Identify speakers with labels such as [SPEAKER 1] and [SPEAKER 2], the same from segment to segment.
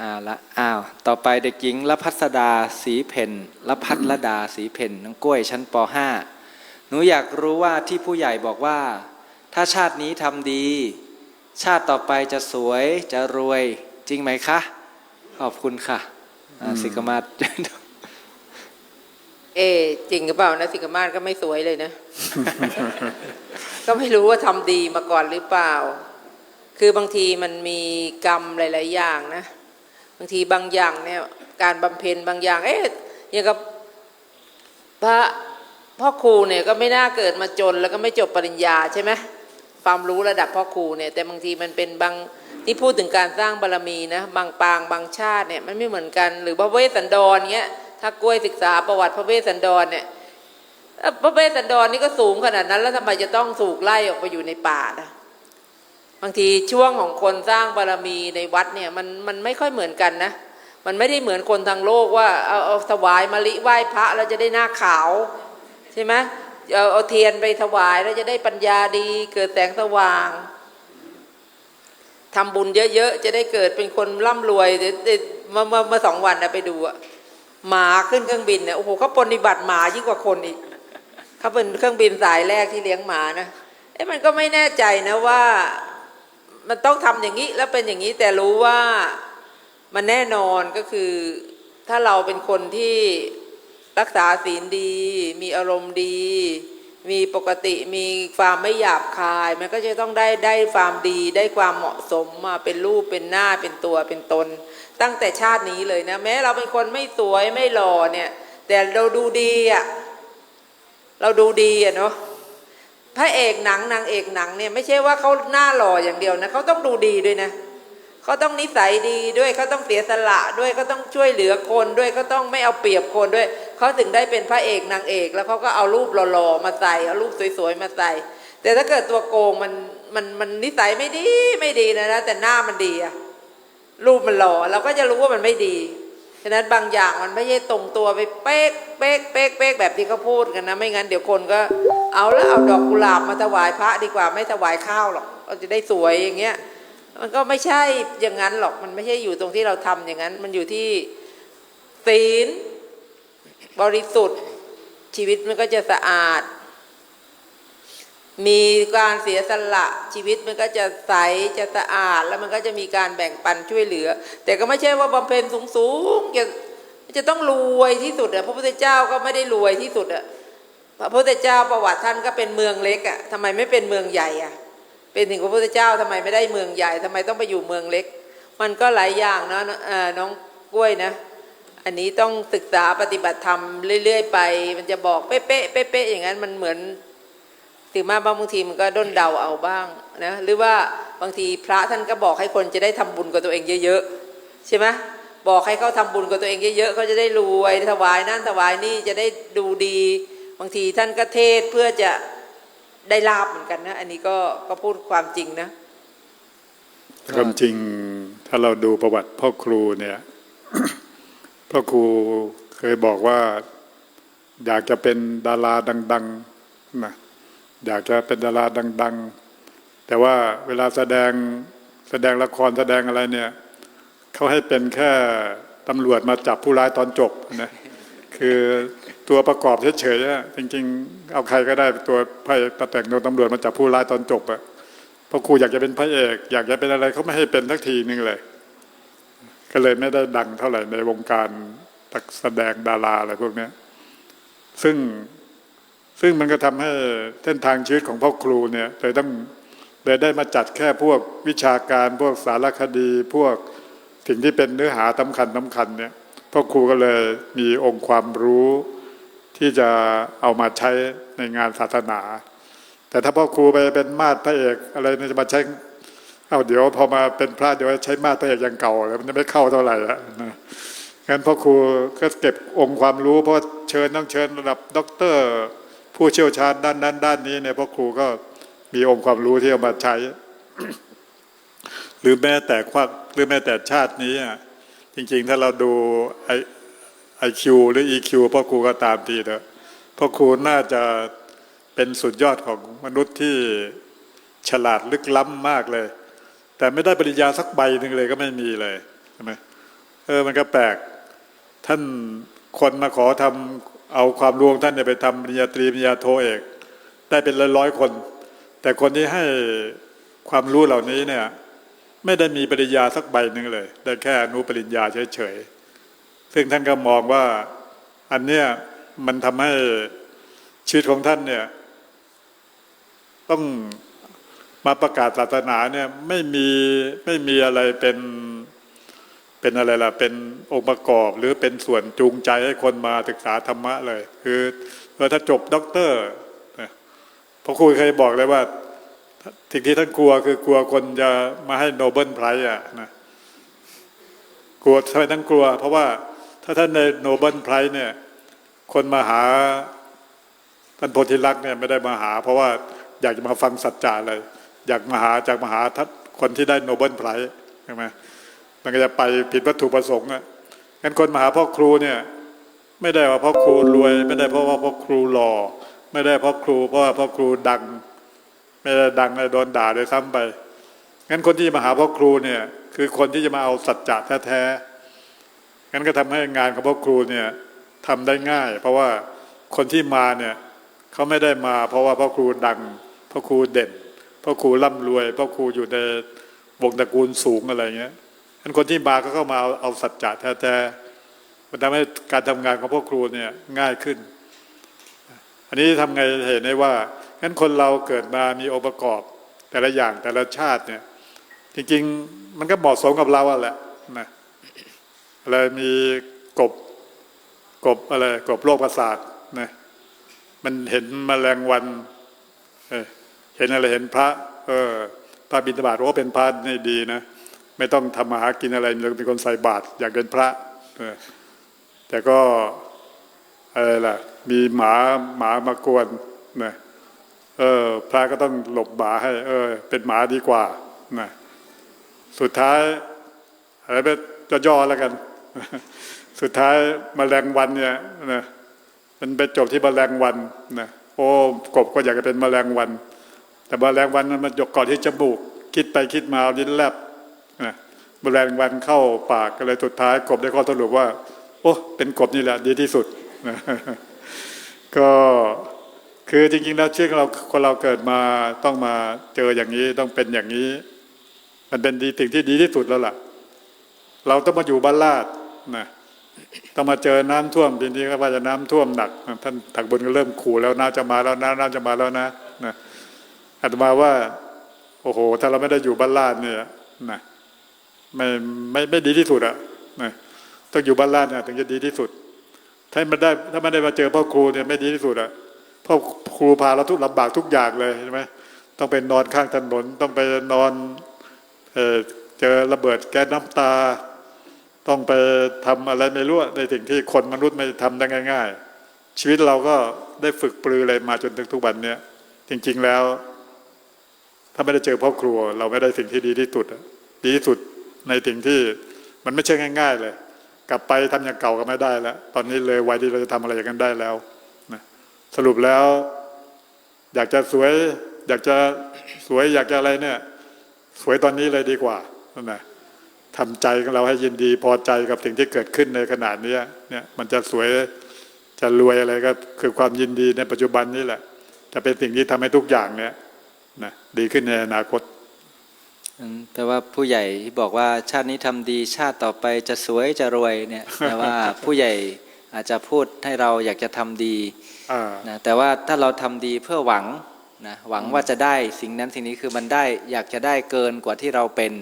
[SPEAKER 1] อ่าละอ้าวต่อไปเด็กหญิงละพัสดาสีเพนละพัทรดาสีเพนน้องกล้วยชั้นป .5 หนูอยากรู้ว่าที่ผู้ใหญ่บอกว่า ถ้าชาตินี้ทำดี ชาติต่อไปจะสวยจะรวยจริงไหมคะ ขอบคุณค่ะอ่าสิกมาศ
[SPEAKER 2] เอะจริงหรือเปล่านะสิกมาศก็ไม่สวยเลยนะ ก็ไม่รู้ว่าทำดีมาก่อนหรือเปล่า คือบางทีมันมีกรรมหลาย ๆ อย่างนะ บางทีบางอย่างเนี่ยการบำเพ็ญบางอย่าง เอ๊ะอย่างกับพระพ่อครูเนี่ยก็ไม่น่าเกิดมาจน แล้วก็ไม่จบปริญญาใช่ไหมความรู้ระดับพ่อครูเนี่ยแต่บางทีมันเป็นบางที่พูดถึงการสร้างบารมีนะบางปางบางชาติเนี่ยมันไม่เหมือนกัน หรือพระเวสสันดรเงี้ยถ้ากล้วยศึกษาประวัติพระเวสสันดรเนี่ยพระเวสสันดรนี่ก็สูงขนาดนั้น แล้วทำไมจะต้องสูกไล่ออกไปอยู่ในป่านะ บางทีช่วงของคนสร้างบารมีในวัดเนี่ยมันมันไม่ค่อยเหมือนกันนะ มันไม่ได้เหมือนคนทางโลกว่าเอาเอาถวายมะลิไหว้พระแล้วจะได้หน้าขาวใช่ไหมเอาเอาเทียนไปถวายแล้วจะได้ปัญญาดี เกิดแสงสว่างทำบุญเยอะๆ จะได้เกิดเป็นคนร่ำรวยเดี๋ยวเดี๋ยวเมื่อเมื่อเมื่อสองวันนะไปดูอะหมาขึ้นเครื่องบินเนี่ยโอ้โหเขาปฏิบัติหมายิ่งกว่าคนอีกเขาเป็นเครื่องบินสายแรกที่เลี้ยงหมานะเอ๊ะมันก็ไม่แน่ใจนะว่า มันต้องทำอย่างนี้แล้วเป็นอย่างนี้แต่รู้ว่ามันแน่นอนก็คือ ถ้าเราเป็นคนที่รักษาศีลดี มีอารมณ์ดี มีปกติมีความไม่หยาบคาย มันก็จะต้องได้ได้ความดีได้ความเหมาะสมมาเป็นรูปเป็นหน้าเป็นตัวเป็นตน ตั้งแต่ชาตินี้เลยนะแม้เราเป็นคนไม่สวยไม่หล่อเนี่ย แต่เราดูดีอะเราดูดีอะเนาะ พระเอกหนังนางเอกหนังเนี่ยไม่ใช่ว่าเขาหน้าหล่ออย่างเดียวนะเขาต้องดูดีด้วยนะเขาต้องนิสัยดีด้วยเขาต้องเสียสละด้วยเขาต้องช่วยเหลือคนด้วยเขาต้องไม่เอาเปรียบคนด้วยเขาถึงได้เป็นพระเอกนางเอก แล้วเขาก็เอารูปหล่อๆมาใส่เอารูปสวยๆมาใส่แต่ถ้าเกิดตัวโกงมันมันมันนิสัยไม่ดีไม่ดีนะนะแต่หน้ามันดีอะรูปมันหล่อเราก็จะรู้ว่ามันไม่ดีฉะนั้นบางอย่างมันไม่ใช่ตรงตัวไปเป๊กเป๊กเป๊กเป๊กแบบที่เขาพูดกันนะ ไม่งั้นเดี๋ยวคนก็ เอาแล้วเอาดอกกุหลาบมาถวายพระดีกว่าไม่ถวายข้าวหรอกเราจะได้สวยอย่างเงี้ยมันก็ไม่ใช่อย่างนั้นหรอกมันไม่ใช่อยู่ตรงที่เราทำอย่างนั้น มันอยู่ที่ศีลบริสุทธิ์ ชีวิตมันก็จะสะอาด มีการเสียสละชีวิตมันก็จะใสจะสะอาด แล้วมันก็จะมีการแบ่งปันช่วยเหลือ แต่ก็ไม่ใช่ว่าบำเพ็ญสูงๆจะจะต้องรวยที่สุดอะพระพุทธเจ้าก็ไม่ได้รวยที่สุดอะ พระพุทธเจ้าประวัติท่านก็เป็นเมืองเล็กอะ่ะทำไมไม่เป็นเมืองใหญ่อะ่ะ เป็นถึงพระพุทธเจ้าทำไมไม่ได้เมืองใหญ่ทำไมต้องไปอยู่เมืองเล็ก มันก็หลายอย่างนะเอ่อน้องกล้วยนะ อันนี้ต้องศึกษาปฏิบัติธรรมเรื่อย ๆ ไป มันจะบอกเป๊ะๆเป๊ะๆอย่างนั้นมันเหมือนถึงมาบางทีมันก็ด้นเดาเอาบ้างนะหรือว่าบางทีพระท่านก็บอกให้คนจะได้ทำบุญกับตัวเองเยอะๆใช่ไหมบอกให้เขาทำบุญกับตัวเองเยอะๆเขาจะได้รวยถวายนั่นถวายนี่จะได้ดูดี บางทีท่านก็เทศเพื่อจะได้ลาบเหมือนกันนะ อันนี้ก็ก็พูดความจริงนะ
[SPEAKER 3] ความจริงถ้าเราดูประวัติพ่อครูเนี่ยพ่อครูเคยบอกว่า อยากจะเป็นดาราดังๆนะอยากจะเป็นดาราดัง ๆ แต่ว่าเวลาแสดงแสดงละครแสดงอะไรเนี่ยเขาให้เป็นแค่ตำรวจมาจับผู้ร้ายตอนจบนะ คือตัวประกอบเฉยๆจริง ๆ เอาใครก็ได้ตัวพระเอกมาแต่งตัวตำรวจมาจับผู้ร้ายตอนจบอะเพราะครูอยากจะเป็นพระเอก อยากจะเป็นอะไรเขาไม่ให้เป็นสักทีนึงเลย ก็เลยไม่ได้ดังเท่าไหร่ในวงการนักแสดงดาราอะไรพวกนี้ซึ่งซึ่งมันก็ทำให้เส้นทางชีวิตของพ่อครูเนี่ยเลยต้องเลยได้มาจัดแค่พวกวิชาการพวกสารคดี พวกสิ่งที่เป็นเนื้อหาสำคัญสำคัญเนี่ย พ่อครูก็เลยมีองค์ความรู้ที่จะเอามาใช้ในงานศาสนา แต่ถ้าพ่อครูไปเป็นมาดพระเอกอะไรเนี่ยจะมาใช้เอาเดี๋ยวพอมาเป็นพระเดี๋ยวใช้มาดพระเอกอย่างเก่าแล้วมันจะไม่เข้าเท่าไหร่ละนะงั้นพ่อครูก็เก็บองค์ความรู้เพราะเชิญต้องเชิญระดับด็อกเตอร์ ผู้เชี่ยวชาญด้านนั้น ด้านนี้เนี่ยพ่อครูก็มีองค์ความรู้ที่เอามาใช้ หรือแม้แต่ควักหรือแม้แต่ชาตินี้อะ จริงๆ ถ้าเราดูไอไอคิวหรือ EQ พ่อครูก็ตามทีเถอะพ่อครูน่าจะเป็นสุดยอดของมนุษย์ที่ฉลาดลึกล้ำมากเลย แต่ไม่ได้ปริญญาสักใบหนึ่งเลยก็ไม่มีเลยใช่ไหมเออมันก็แปลก ท่านคนมาขอทำเอาความรู้ของท่านเนี่ยไปทำปริญญาตรีปริญญาโทเอก ได้เป็นร้อยๆคน แต่คนที่ให้ความรู้เหล่านี้เนี่ย ไม่ได้มีปริญญาสักใบหนึ่งเลย ได้แค่อนุปริญญาเฉยๆซึ่งท่านก็มองว่าอันเนี้ยมันทำให้ชีวิตของท่านเนี่ยต้องมาประกาศศาสนาเนี่ยไม่มีไม่มีอะไรเป็นเป็นอะไรล่ะเป็นองค์ประกอบ หรือเป็นส่วนจูงใจให้คนมาศึกษาธรรมะเลย คือเอถ้าจบด็อกเตอร์พระครูเคยบอกเลยว่า สิ่งที่ท่านกลัวคือกลัวคนจะมาให้โนเบิลไพรส์อะนะกลัวทำไมท่านกลัว เพราะว่าถ้าท่านในโนเบิลไพรส์เนี่ย คนมาหาท่านโพธิลักษณ์เนี่ยไม่ได้มาหา เพราะว่าอยากจะมาฟังสัจจะเลย อยากมาหาจากมาหาท่านคนที่ได้โนเบิลไพรส์ใช่ไหมมันก็จะไปผิดวัตถุประสงค์อะงั้นคนมาหาพ่อครูเนี่ย ไม่ได้ว่าพ่อครูรวย ไม่ได้เพราะว่าพ่อครูหล่อไม่ได้เพราะครูเพราะว่าพ่อครูดัง ไม่ได้ดังเลยโดนด่าเลยซ้ำไปงั้นคนที่มาหาพ่อครูเนี่ย คือคนที่จะมาเอาสัจจะแท้ๆงั้นก็ทำให้งานของพ่อครูเนี่ยทำได้ง่าย เพราะว่าคนที่มาเนี่ยเขาไม่ได้มา เพราะว่าพ่อครูดังพ่อครูเด่นพ่อครูร่ำรวยพ่อครูอยู่ในวงตระกูลสูงอะไรเงี้ยงั้นคนที่มาก็เข้ามาเอาเอาสัจจะแท้ๆมันทำให้การทำงานของพ่อครูเนี่ยง่ายขึ้น อันนี้ทำไงเห็นได้ว่า งั้นคนเราเกิดมามีองค์ประกอบ แต่ละอย่างแต่ละชาติเนี่ย จริง ๆ มันก็เหมาะสมกับเราอะแหละนะอะไรมีกบกบอะไรกบโรคประสาทนะมันเห็นแมลงวันเเห็นอะไรเห็นพระ เออพระบิณฑบาตว่าเป็นพระนี่ดีนะไม่ต้องทำมาหากินอะไรเป็นคนใส่บาตรอยากเป็นพระแต่ก็อะไรล่ะมีหมาหมามากวนนะ เออ พระก็ต้องหลบหมาให้ เออ เป็นหมาดีกว่านะสุดท้ายอะไรไปจะย่อแล้วกัน สุดท้ายมแมลงวันเนี่ยนะมันไปจบที่มแมลงวันนะโอ้กบก็อยากจะเป็นมแมลงวัน แต่มแมลงวันมันยกก่อนที่จมูก คิดไปคิดมาเอาลิ้นแลบนะมแมลงวันเข้าปากก็เลยสุดท้าย กบได้ข้อสรุปว่า โอ้เป็นกบนี่แหละ ดีที่สุดนะก็ คือจริงๆแล้วชีวิตของเราคนเราเกิดมาต้องมาเจออย่างนี้ต้องเป็นอย่างนี้ มันเป็นดีสิ่งที่ดีที่สุดแล้วล่ะ เราต้องมาอยู่บ้านลาดนะต้องมาเจอน้ำท่วมปีนี้ก็ว่าจะน้ำท่วมหนัก ท่านถักบุญก็เริ่มขู่แล้วน้ำจะมาแล้วนะน้ำจะมาแล้วนะนะอาตมาว่า โอ้โห ถ้าเราไม่ได้อยู่บ้านลาดเนี่ยนะไม่ไม่ไม่ดีที่สุดอะนะต้องอยู่บ้านลาดเนี่ยถึงจะดีที่สุด ถ้ามันได้ถ้าไม่ได้มาเจอพ่อครูเนี่ยไม่ดีที่สุดอะ พ่อครูพาเราทุกลำบากทุกอย่างเลยใช่ไหมต้องไปนอนข้างถนน ต้องไปนอนเอเจอระเบิดแก๊สน้ำตา ต้องไปทำอะไรไม่รู้ในสิ่งที่คนมนุษย์ไม่ทำได้ง่าย ๆ ชีวิตเราก็ได้ฝึกปรืออะไรมาจนถึงทุกวันเนี้ยจริง ๆแล้ว ถ้าไม่ได้เจอพ่อครัว เราไม่ได้สิ่งที่ดีที่สุดดีที่สุดในสิ่งที่มันไม่ใช่ง่าย ๆ เลย กลับไปทำอย่างเก่าก็ไม่ได้แล้ว ตอนนี้เลยวัยที่เราจะทำอะไรอย่างนั้นได้แล้ว สรุปแล้ว อยากจะสวย อยากจะสวยอยากจะอะไรเนี่ย สวยตอนนี้เลยดีกว่านั่นะทำใจของเราให้ยินดีพอใจกับสิ่งที่เกิดขึ้นในขณะนี้เนี่ยมันจะสวยจะรวยอะไรก็คือความยินดีในปัจจุบันนี่แหละ จะเป็นสิ่งที่ทำให้ทุกอย่างเนี่ยนะดีขึ้นในอนาคต
[SPEAKER 1] แต่ว่าผู้ใหญ่ที่บอกว่าชาตินี้ทำดีชาติต่อไปจะสวยจะรวยเนี่ยแต่ว่าผู้ใหญ่อาจจะพูดให้เราอยากจะทำดี นะแต่ว่าถ้าเราทำดีเพื่อหวังนะหวังว่าจะได้สิ่งนั้นสิ่งนี้คือมันได้อยากจะได้เกินกว่าที่เราเป็น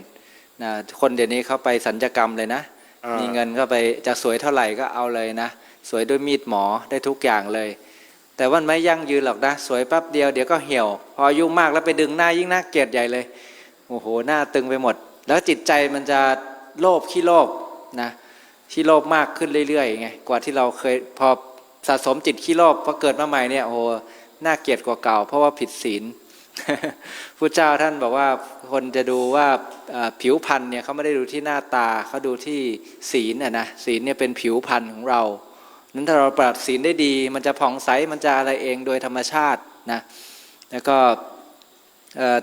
[SPEAKER 1] นะคนเดี๋ยวนี้เขาไปสัญญกรรมเลยนะ
[SPEAKER 3] อ่ามี
[SPEAKER 1] มีเงินก็ไปจะสวยเท่าไหร่ก็เอาเลยนะ สวยด้วยมีดหมอได้ทุกอย่างเลย แต่ว่ามันไม่ยั่งยืนหรอกนะ สวยแป๊บเดียวเดี๋ยวก็เหี่ยว พออายุมากแล้วไปดึงหน้ายิ่งน่าเกลียดใหญ่เลย โอ้โหหน้าตึงไปหมด แล้วจิตใจมันจะโลภขี้โลภนะขี้โลภมากขึ้นเรื่อยๆไงกว่าที่เราเคยพอ สะสมจิตขี้โลภพอเกิดมาใหม่เนี่ยโอ้โหน่าเกลียดกว่าเก่า เพราะว่าผิดศีลพุทธเจ้าท่านบอกว่าคนจะดูว่าผิวพรรณเนี่ยเขาไม่ได้ดูที่หน้าตาเขาดูที่ศีลน่ะนะศีลเนี่ยเป็นผิวพรรณของเรานั้นถ้าเราปรับศีลได้ดี มันจะผ่องใสมันจะอะไรเองโดยธรรมชาตินะแล้วก็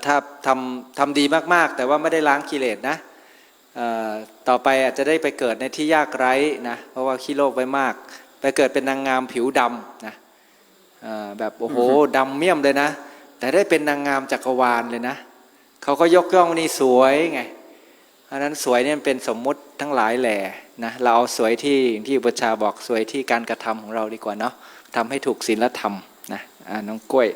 [SPEAKER 1] ถ้าทำทำดีมากๆ แต่ว่าไม่ได้ล้างกิเลสนะต่อไปอาจจะได้ไปเกิดในที่ยากไร้นะเพราะว่าขี้โลกไว้มาก ไปเกิดเป็นนางงามผิวดำนะเอ่อแบบโอ้โหดำเมี่ยมเลยนะ แต่ได้เป็นนางงามจักรวาลเลยนะเขาก็ยกย่องว่านี่สวยไงเพราะฉะนั้นสวยเนี่ยมันเป็นสมมุติทั้งหลายแหล่นะเราเอาสวยที่ที่อุปชฌาย์บอกสวยที่การกระทำของเราดีกว่าเนาะทำให้ถูกศีลธรรมนะอ่าน้องกล้วย